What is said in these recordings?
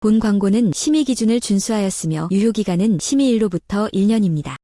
본 광고는 심의 기준을 준수하였으며 유효기간은 심의일로부터 1년입니다.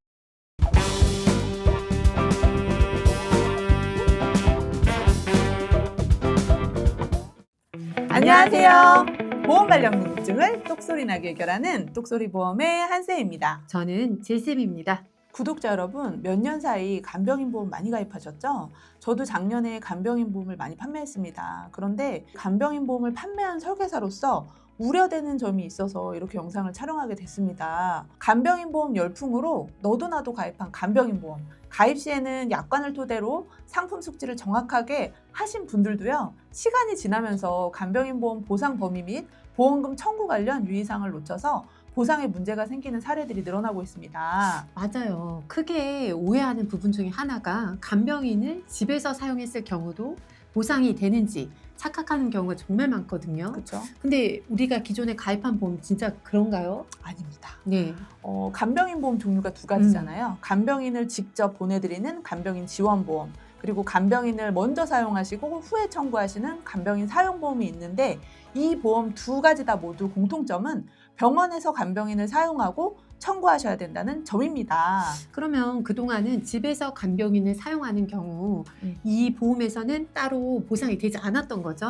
안녕하세요. 보험 관련 궁금증을 똑소리 나게 해결하는 똑소리 보험의 한세입니다. 저는 제쌤입니다. 구독자 여러분, 몇 년 사이 간병인 보험 많이 가입하셨죠? 저도 작년에 간병인 보험을 많이 판매했습니다. 그런데 간병인 보험을 판매한 설계사로서 우려되는 점이 있어서 이렇게 영상을 촬영하게 됐습니다. 간병인 보험 열풍으로 너도 나도 가입한 간병인 보험. 가입 시에는 약관을 토대로 상품 숙지를 정확하게 하신 분들도요, 시간이 지나면서 간병인 보험 보상 범위 및 보험금 청구 관련 유의사항을 놓쳐서 보상에 문제가 생기는 사례들이 늘어나고 있습니다. 맞아요. 크게 오해하는 부분 중에 하나가 간병인을 집에서 사용했을 경우도 보상이 되는지 착각하는 경우가 정말 많거든요. 그렇죠? 근데 우리가 기존에 가입한 보험 진짜 그런가요? 아닙니다. 네. 어, 간병인 보험 종류가 두 가지잖아요. 간병인을 직접 보내드리는 간병인 지원 보험, 그리고 간병인을 먼저 사용하시고 후에 청구하시는 간병인 사용보험이 있는데 이 보험 두 가지 다 모두 공통점은 병원에서 간병인을 사용하고 청구하셔야 된다는 점입니다. 그러면 그동안은 집에서 간병인을 사용하는 경우 음. 이 보험에서는 따로 보상이 되지 않았던 거죠.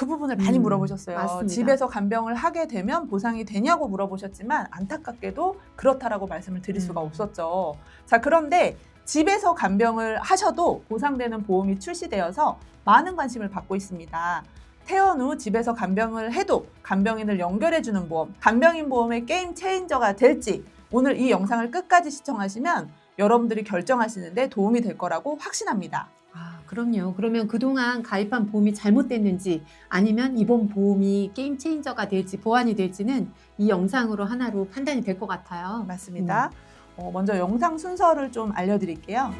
그 부분을 많이 음, 물어보셨어요. 맞습니다. 집에서 간병을 하게 되면 보상이 되냐고 물어보셨지만 안타깝게도 그렇다라고 말씀을 드릴 수가 음. 없었죠. 자, 그런데 집에서 간병을 하셔도 보상되는 보험이 출시되어서 많은 관심을 받고 있습니다. 퇴원 후 집에서 간병을 해도 간병인을 연결해주는 보험, 간병인 보험의 게임 체인저가 될지 오늘 이 영상을 끝까지 시청하시면 여러분들이 결정하시는데 도움이 될 거라고 확신합니다. 아, 그럼요. 그러면 그동안 가입한 보험이 잘못됐는지 아니면 이번 보험이 게임 체인저가 될지 보완이 될지는 이 영상으로 하나로 판단이 될 것 같아요. 맞습니다. 어, 먼저 영상 순서를 좀 알려드릴게요.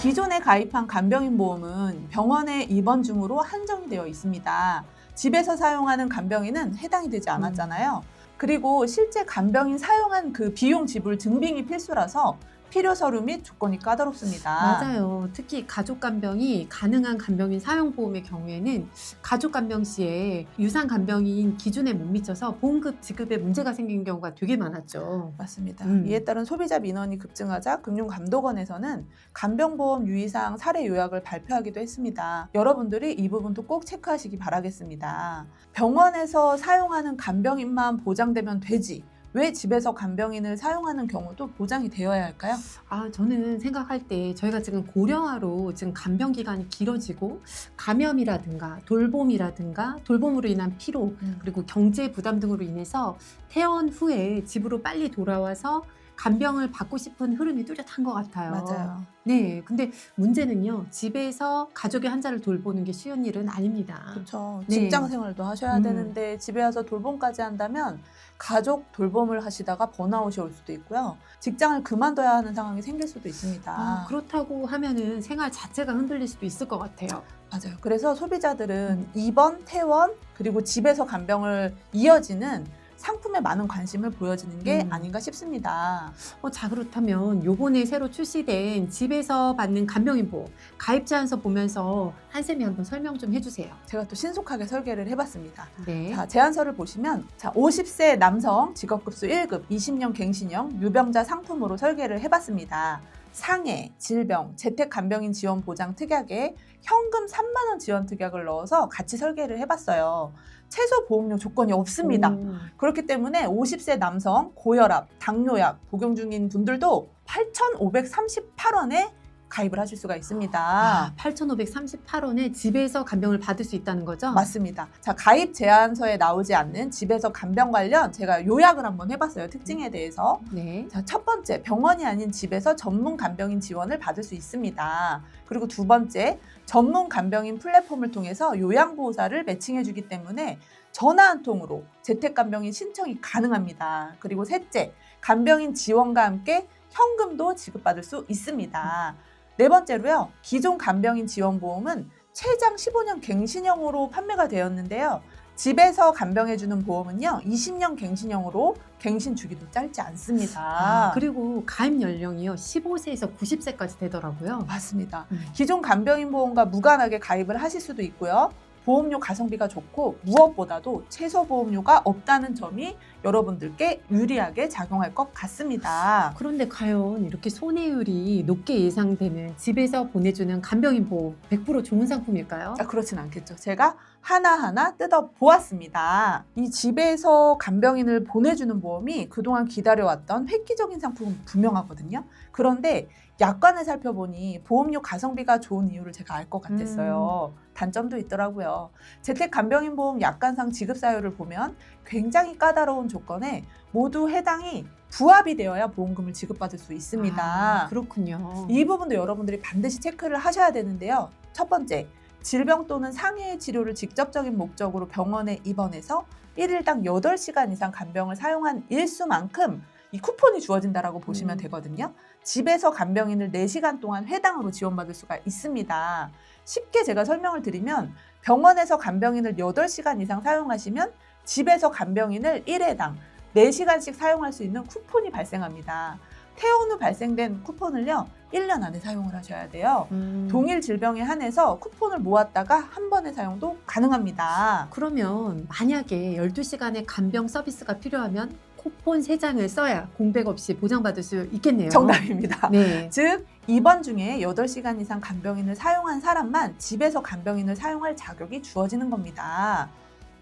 기존에 가입한 간병인 보험은 병원의 입원 중으로 한정이 되어 있습니다. 집에서 사용하는 간병인은 해당이 되지 않았잖아요. 그리고 실제 간병인 사용한 그 비용 지불 증빙이 필수라서 필요 서류 및 조건이 까다롭습니다. 맞아요. 특히 가족 간병이 가능한 간병인 사용 보험의 경우에는 가족 간병 시에 유상 간병인 기준에 못 미쳐서 보험급 지급에 문제가 생긴 경우가 되게 많았죠. 맞습니다. 음. 이에 따른 소비자 민원이 급증하자 금융감독원에서는 간병보험 유의사항 사례 요약을 발표하기도 했습니다. 여러분들이 이 부분도 꼭 체크하시기 바라겠습니다. 병원에서 사용하는 간병인만 보장되면 되지. 왜 집에서 간병인을 사용하는 경우도 보장이 되어야 할까요? 아, 저는 생각할 때 저희가 지금 고령화로 지금 간병 기간이 길어지고 감염이라든가 돌봄이라든가 돌봄으로 인한 피로 그리고 경제 부담 등으로 인해서 퇴원 후에 집으로 빨리 돌아와서 간병을 받고 싶은 흐름이 뚜렷한 것 같아요. 맞아요. 네, 근데 문제는요, 집에서 가족의 환자를 돌보는 게 쉬운 일은 아닙니다. 그렇죠. 네. 직장 생활도 하셔야 음. 되는데 집에 와서 돌봄까지 한다면 가족 돌봄을 하시다가 번아웃이 올 수도 있고요. 직장을 그만둬야 하는 상황이 생길 수도 있습니다. 아, 그렇다고 하면은 생활 자체가 흔들릴 수도 있을 것 같아요. 맞아요. 그래서 소비자들은 입원, 퇴원, 그리고 집에서 간병을 이어지는 상품에 많은 관심을 보여지는 게 음. 아닌가 싶습니다. 어, 자, 그렇다면 요번에 새로 출시된 집에서 받는 간병인 보험 가입 제안서 보면서 한쌤이 한번 설명 좀 해주세요. 제가 또 신속하게 설계를 해봤습니다. 네. 자, 제안서를 보시면 자, 50세 남성 직업급수 1급 20년 갱신형 유병자 상품으로 설계를 해봤습니다. 상해, 질병, 재택 간병인 지원 보장 특약에 현금 3만 원 지원 특약을 넣어서 같이 설계를 해봤어요. 최소 보험료 조건이 없습니다. 오. 그렇기 때문에 50세 남성 고혈압, 당뇨약 복용 중인 분들도 8,538원에 가입을 하실 수가 있습니다. 아, 8,538원에 집에서 간병을 받을 수 있다는 거죠? 맞습니다. 자, 가입 제안서에 나오지 않는 집에서 간병 관련 제가 요약을 한번 해봤어요. 특징에 대해서. 네. 자, 첫 번째, 병원이 아닌 집에서 전문 간병인 지원을 받을 수 있습니다. 그리고 두 번째, 전문 간병인 플랫폼을 통해서 요양보호사를 매칭해주기 때문에 전화 한 통으로 재택 간병인 신청이 가능합니다. 그리고 셋째, 간병인 지원과 함께 현금도 지급받을 수 있습니다. 네 번째로요, 기존 간병인 지원보험은 최장 15년 갱신형으로 판매가 되었는데요. 집에서 간병해주는 보험은요, 20년 갱신형으로 갱신 주기도 짧지 않습니다. 아, 그리고 가입 연령이요 15세에서 90세까지 되더라고요. 맞습니다. 음. 기존 간병인 보험과 무관하게 가입을 하실 수도 있고요. 보험료 가성비가 좋고 무엇보다도 최소 보험료가 없다는 점이 여러분들께 유리하게 작용할 것 같습니다. 그런데 과연 이렇게 손해율이 높게 예상되는 집에서 보내주는 간병인 보험 100% 좋은 상품일까요? 자, 그렇진 않겠죠. 제가 하나하나 뜯어 보았습니다. 이 집에서 간병인을 보내주는 보험이 그동안 기다려왔던 획기적인 상품은 분명하거든요. 그런데 약관을 살펴보니 보험료 가성비가 좋은 이유를 제가 알 것 같았어요. 단점도 있더라고요. 재택 간병인 보험 약관상 지급 사유를 보면 굉장히 까다로운 조건에 모두 해당이 부합이 되어야 보험금을 지급받을 수 있습니다. 아, 그렇군요. 이 부분도 여러분들이 반드시 체크를 하셔야 되는데요. 첫 번째, 질병 또는 상해의 치료를 직접적인 목적으로 병원에 입원해서 1일당 8시간 이상 간병을 사용한 일수만큼 이 쿠폰이 주어진다라고 보시면 음. 되거든요. 집에서 간병인을 4시간 동안 회당으로 지원받을 수가 있습니다. 쉽게 제가 설명을 드리면 병원에서 간병인을 8시간 이상 사용하시면 집에서 간병인을 1회당 4시간씩 사용할 수 있는 쿠폰이 발생합니다. 퇴원 후 발생된 쿠폰을요, 1년 안에 사용을 하셔야 돼요. 음, 동일 질병에 한해서 쿠폰을 모았다가 한 번의 사용도 가능합니다. 그러면 만약에 12시간의 간병 서비스가 필요하면 쿠폰 3장을 써야 공백 없이 보장받을 수 있겠네요. 정답입니다. 네. 즉, 입원 중에 8시간 이상 간병인을 사용한 사람만 집에서 간병인을 사용할 자격이 주어지는 겁니다.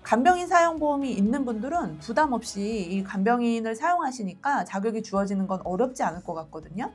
간병인 사용 보험이 있는 분들은 부담 없이 이 간병인을 사용하시니까 자격이 주어지는 건 어렵지 않을 것 같거든요.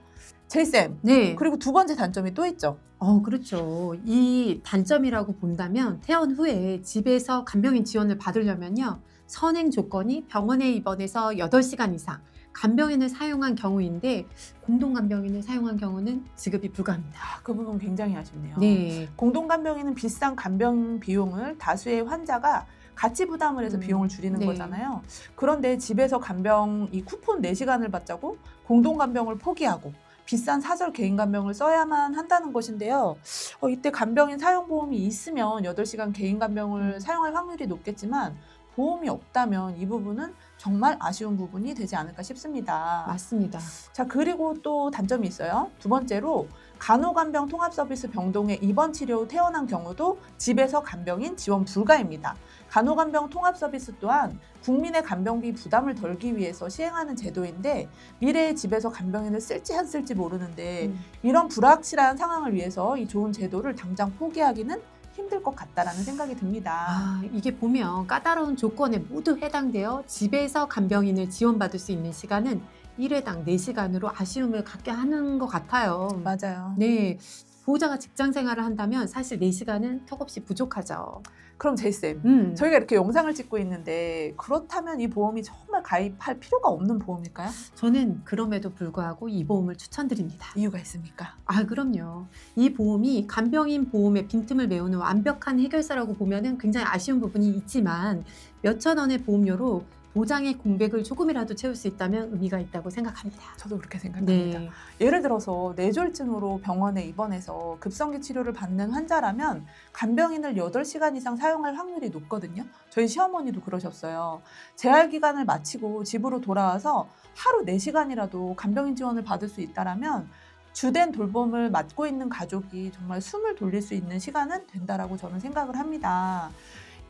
제이쌤, 네. 그리고 두 번째 단점이 또 있죠. 어, 그렇죠. 이 단점이라고 본다면 퇴원 후에 집에서 간병인 지원을 받으려면요. 선행 조건이 병원에 입원해서 8시간 이상 간병인을 사용한 경우인데 공동 간병인을 사용한 경우는 지급이 불가합니다. 아, 그 부분 굉장히 아쉽네요. 네. 공동 간병인은 비싼 간병 비용을 다수의 환자가 같이 부담을 해서 음, 비용을 줄이는 네. 거잖아요. 그런데 집에서 간병 이 쿠폰 4시간을 받자고 공동 간병을 포기하고 비싼 사설 개인 간병을 써야만 한다는 것인데요. 어, 이때 간병인 사용 보험이 있으면 8시간 개인 간병을 음. 사용할 확률이 높겠지만 보험이 없다면 이 부분은 정말 아쉬운 부분이 되지 않을까 싶습니다. 맞습니다. 자, 그리고 또 단점이 있어요. 두 번째로 간호간병 통합서비스 병동에 입원 치료 후 퇴원한 경우도 집에서 간병인 지원 불가입니다. 간호간병 통합서비스 또한 국민의 간병비 부담을 덜기 위해서 시행하는 제도인데 미래에 집에서 간병인을 쓸지 안 쓸지 모르는데 음. 이런 불확실한 상황을 위해서 이 좋은 제도를 당장 포기하기는 힘들 것 같다라는 생각이 듭니다. 아, 이게 보면 까다로운 조건에 모두 해당되어 집에서 간병인을 지원받을 수 있는 시간은 1회당 4시간으로 아쉬움을 갖게 하는 것 같아요. 맞아요. 네. 보호자가 직장 생활을 한다면 사실 4시간은 턱없이 부족하죠. 그럼 제이쌤, 음. 저희가 이렇게 영상을 찍고 있는데 그렇다면 이 보험이 정말 가입할 필요가 없는 보험일까요? 저는 그럼에도 불구하고 이 보험을 추천드립니다. 이유가 있습니까? 아, 그럼요. 이 보험이 간병인 보험의 빈틈을 메우는 완벽한 해결사라고 보면은 굉장히 아쉬운 부분이 있지만 몇천 원의 보험료로 보장의 공백을 조금이라도 채울 수 있다면 의미가 있다고 생각합니다. 저도 그렇게 생각합니다. 네. 예를 들어서 뇌졸중으로 병원에 입원해서 급성기 치료를 받는 환자라면 간병인을 8시간 이상 사용할 확률이 높거든요. 저희 시어머니도 그러셨어요. 재활 기간을 마치고 집으로 돌아와서 하루 4시간이라도 간병인 지원을 받을 수 있다라면 주된 돌봄을 맡고 있는 가족이 정말 숨을 돌릴 수 있는 시간은 된다라고 저는 생각을 합니다.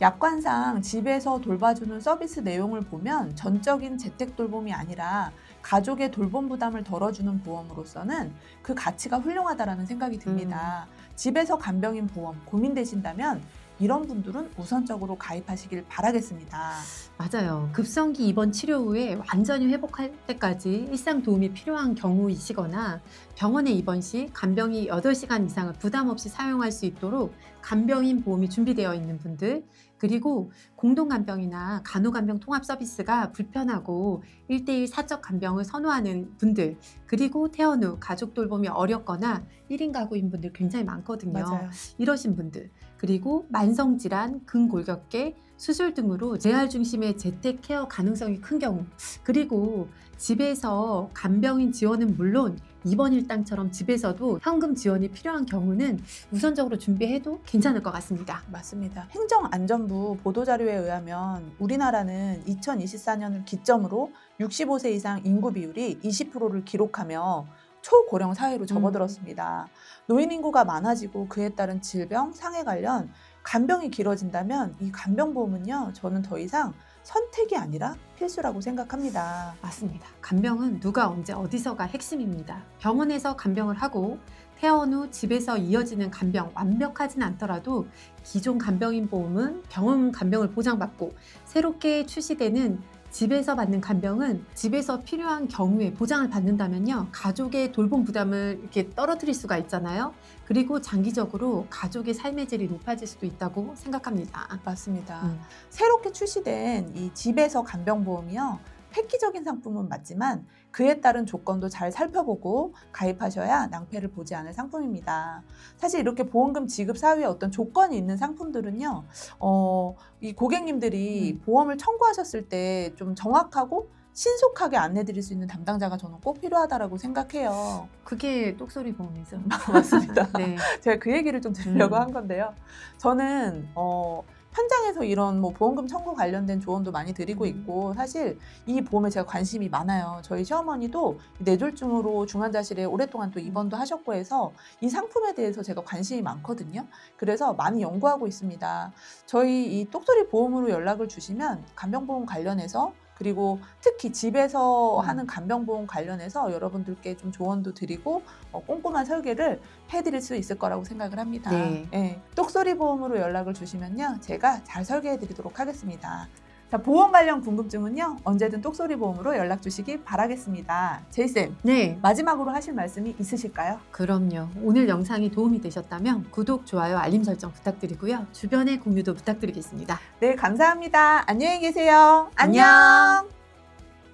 약관상 집에서 돌봐주는 서비스 내용을 보면 전적인 재택 돌봄이 아니라 가족의 돌봄 부담을 덜어주는 보험으로서는 그 가치가 훌륭하다라는 생각이 듭니다. 집에서 간병인 보험 고민되신다면 이런 분들은 우선적으로 가입하시길 바라겠습니다. 맞아요. 급성기 입원 치료 후에 완전히 회복할 때까지 일상 도움이 필요한 경우이시거나 병원에 입원 시 간병이 8시간 이상을 부담 없이 사용할 수 있도록 간병인 보험이 준비되어 있는 분들, 그리고 공동간병이나 간호간병 통합 서비스가 불편하고 1대1 사적 간병을 선호하는 분들, 그리고 퇴원 후 가족 돌봄이 어렵거나 1인 가구인 분들 굉장히 많거든요. 이러신 분들 그리고 만성질환, 근골격계, 수술 등으로 재활 중심의 재택 케어 가능성이 큰 경우 그리고 집에서 간병인 지원은 물론 입원 일당처럼 집에서도 현금 지원이 필요한 경우는 우선적으로 준비해도 괜찮을 것 같습니다. 맞습니다. 행정안전부 보도자료에 의하면 우리나라는 2024년을 기점으로 65세 이상 인구 비율이 20%를 기록하며 초고령 사회로 접어들었습니다. 노인 인구가 많아지고 그에 따른 질병, 상해 관련 간병이 길어진다면 이 간병보험은요, 저는 더 이상 선택이 아니라 필수라고 생각합니다. 맞습니다. 간병은 누가 언제 어디서가 핵심입니다. 병원에서 간병을 하고 퇴원 후 집에서 이어지는 간병 완벽하진 않더라도 기존 간병인 보험은 병원 간병을 보장받고 새롭게 출시되는 집에서 받는 간병은 집에서 필요한 경우에 보장을 받는다면요. 가족의 돌봄 부담을 이렇게 떨어뜨릴 수가 있잖아요. 그리고 장기적으로 가족의 삶의 질이 높아질 수도 있다고 생각합니다. 맞습니다. 음. 새롭게 출시된 이 집에서 간병보험이요. 획기적인 상품은 맞지만 그에 따른 조건도 잘 살펴보고 가입하셔야 낭패를 보지 않을 상품입니다. 사실 이렇게 보험금 지급 사유에 어떤 조건이 있는 상품들은요, 어, 이 고객님들이 음. 보험을 청구하셨을 때 좀 정확하고 신속하게 안내드릴 수 있는 담당자가 저는 꼭 필요하다라고 생각해요. 그게 똑소리 보험이죠. 맞습니다. 네. 제가 그 얘기를 좀 드리려고 음. 한 건데요. 저는 어, 현장에서 이런 뭐 보험금 청구 관련된 조언도 많이 드리고 음. 있고 사실 이 보험에 제가 관심이 많아요. 저희 시어머니도 뇌졸중으로 중환자실에 오랫동안 또 입원도 하셨고 해서 이 상품에 대해서 제가 관심이 많거든요. 그래서 많이 연구하고 있습니다. 저희 이 똑소리 보험으로 연락을 주시면 간병보험 관련해서 그리고 특히 집에서 음. 하는 간병보험 관련해서 여러분들께 좀 조언도 드리고 어, 꼼꼼한 설계를 해드릴 수 있을 거라고 생각을 합니다. 네. 예, 똑소리 보험으로 연락을 주시면요, 제가 잘 설계해 드리도록 하겠습니다. 자, 보험 관련 궁금증은요, 언제든 똑소리 보험으로 연락 주시기 바라겠습니다. 제이쌤, 네. 마지막으로 하실 말씀이 있으실까요? 그럼요. 오늘 영상이 도움이 되셨다면 구독, 좋아요, 알림 설정 부탁드리고요. 주변에 공유도 부탁드리겠습니다. 네, 감사합니다. 안녕히 계세요. 안녕. 안녕.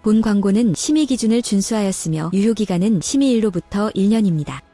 본 광고는 심의 기준을 준수하였으며 유효 기간은 심의일로부터 1년입니다.